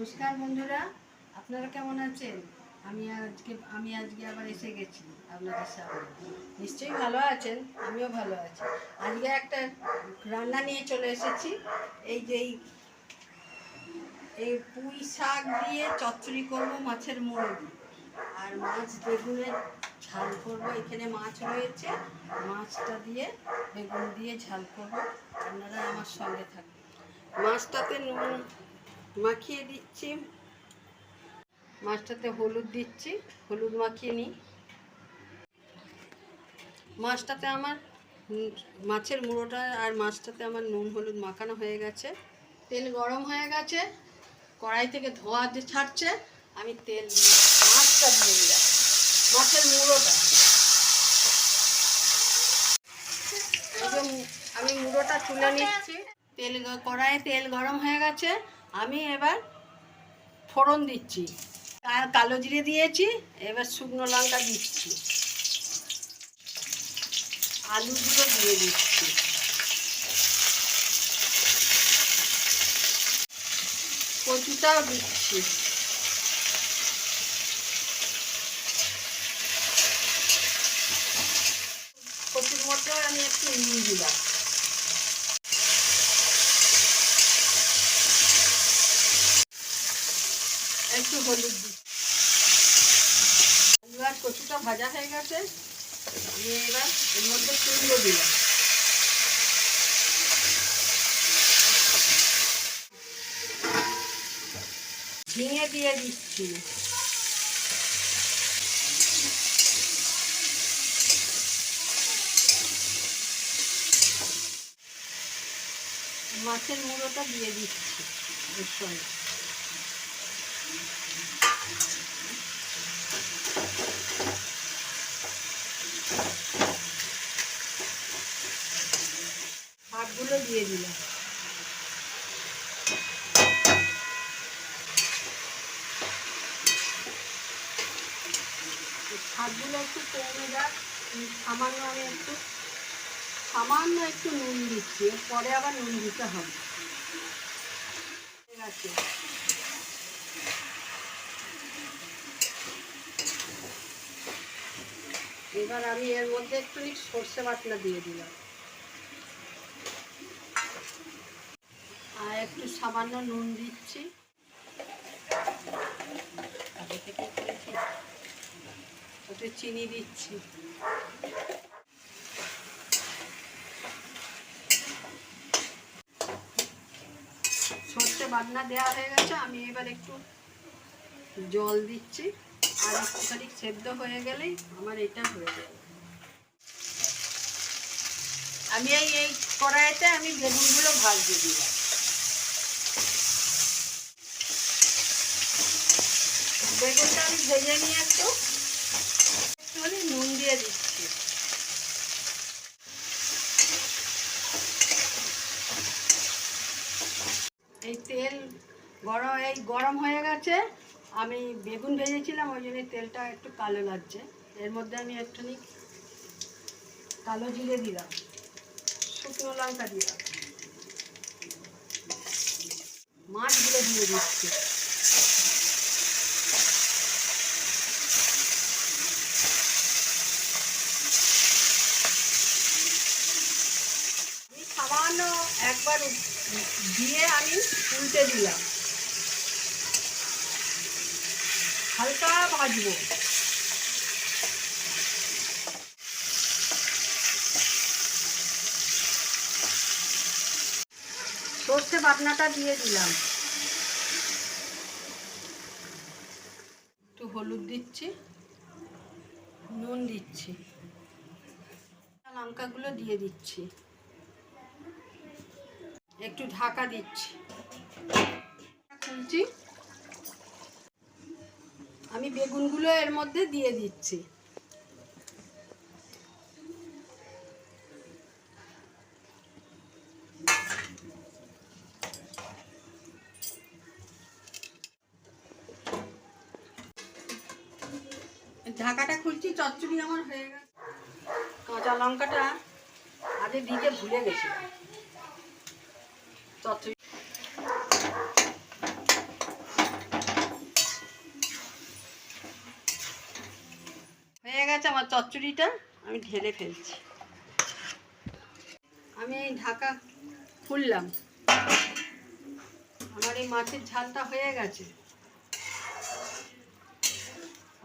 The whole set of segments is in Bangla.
নমস্কার বন্ধুরা, আপনারা কেমন আছেন? আমি আজকে আমি আজকে আবার এসে গেছি আপনাদের সামনে। নিশ্চয়ই ভালো আছেন, আমিও ভালো আছি। আজকে একটা রান্না নিয়ে চলে এসেছি। এই যে এই পুঁই শাক দিয়ে চচ্চড়ি করব মাছের মুড়ো দিয়ে আর মাছ বেগুনের ঝাল করব। এখানে মাছ রয়েছে। মাছটা দিয়ে বেগুন দিয়ে ঝাল করব। আপনারা আমার সঙ্গে থাকবেন মাছটাতে নুন মাখিয়ে দিচ্ছি। মাছটাতে হলুদ দিচ্ছি, হলুদ মাখিয়ে নিই। মাছটাতে আমার মাছের মুড়োটা আর মাছটাতে আমার নুন হলুদ মাখানো হয়ে গেছে। তেল গরম হয়ে গেছে, কড়াই থেকে ধোয়া ছাড়ছে, আমি তেল মাছটা দিয়ে দিলাম, মাছের মুড়োটা। আমি মুড়োটা তুলে নিচ্ছি। তেল কড়াইয়ে তেল গরম হয়ে গেছে আমি এবার ফোড়ন দিচ্ছি। কালো জিরে দিয়েছি, এবার শুকনো লঙ্কা দিচ্ছি। আলু দুটো দিয়ে দিচ্ছি। কচুটাও দিচ্ছি। কচুর মধ্যে আমি একটু নুন দিলাম। একটু হলুদ দিই। আলু আর কচুটা ভাজা হয়ে গেছে। আমি এবার এর মধ্যে কুমড়ো দিলাম। ঝিঙে দিয়ে দিচ্ছি। মাছের মুড়োটা দিয়ে দিচ্ছি। এর সঙ্গে। শাকগুলো দিয়ে দিলাম। শাকগুলো একটু কমে যাক সামান্য আমি একটু, সামান্য একটু নুন দিচ্ছি পরে আবার নুন দিতে হবে। ঠিক আছে। এবার আমি এর মধ্যে একটু সর্ষে বাটনা দিয়ে দিলাম। আর একটু সামান্য নুন দিচ্ছি। একটু চিনি দিচ্ছি। সর্ষে বাটনা দেওয়া হয়ে গেছে, আমি এবার একটু জল দিচ্ছি। আর একটুখানি সেদ্ধ হয়ে গেলেই আমার এটা হয়ে যাবে। আমি এই এই কড়াইতে আমি বেগুনগুলো ভাজতে দিলাম। বেগুনটা আমি ভেজে নিয়ে একটু, একটুখানি নুন দিয়ে দিচ্ছি। এই তেল গরম, এই গরম হয়ে গেছে, আমি বেগুন ভেজেছিলাম, ওই জন্য তেলটা একটু কালো লাগছে। এর মধ্যে আমি একটুখানি কালো জিরে দিলাম, শুকনো লঙ্কা দিলাম। মাছগুলো দিয়ে দিচ্ছি আমি সামান্য একবার দিয়ে আমি উল্টে দিলাম। হালকা ভাজবো। সর্ষে বাটনাটা দিয়ে দিলাম। একটু হলুদ দিচ্ছি, নুন দিচ্ছি। লঙ্কাগুলো দিয়ে দিচ্ছি। একটু ঢাকা দিচ্ছি। খুলছি আমি বেগুনগুলো এর মধ্যে দিয়ে দিচ্ছি। ঢাকাটা খুলছি চচ্চড়ি আমার হয়ে গেছে। কাঁচা লঙ্কাটা আগে দিতে ভুলে গেছিলাম চচ্চড়ি। হয়ে গেছে আমার চচ্চড়িটা, আমি ঢেলে ফেলছি। আমি এই ঢাকা খুললাম। আমার এই মাছের ঝালটা হয়ে গেছে।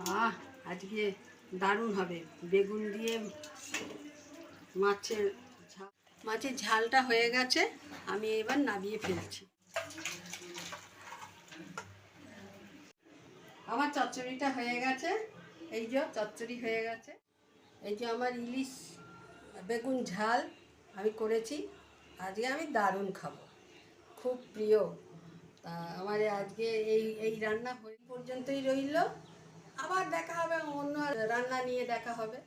আহ, আজকে দারুণ হবে। বেগুন দিয়ে মাছের মাছের ঝালটা হয়ে গেছে, আমি এবার নামিয়ে ফেলছি। আমার চচ্চড়িটা হয়ে গেছে, এই যে চচ্চড়ি হয়ে গেছে। এই যে আমার ইলিশ বেগুন ঝাল আমি করেছি, আজকে আমি দারুণ খাব। খুব প্রিয়। তা আমার আজকে এই এই রান্না পর্যন্তই রইল। আবার দেখা হবে অন্য রান্না নিয়ে দেখা হবে।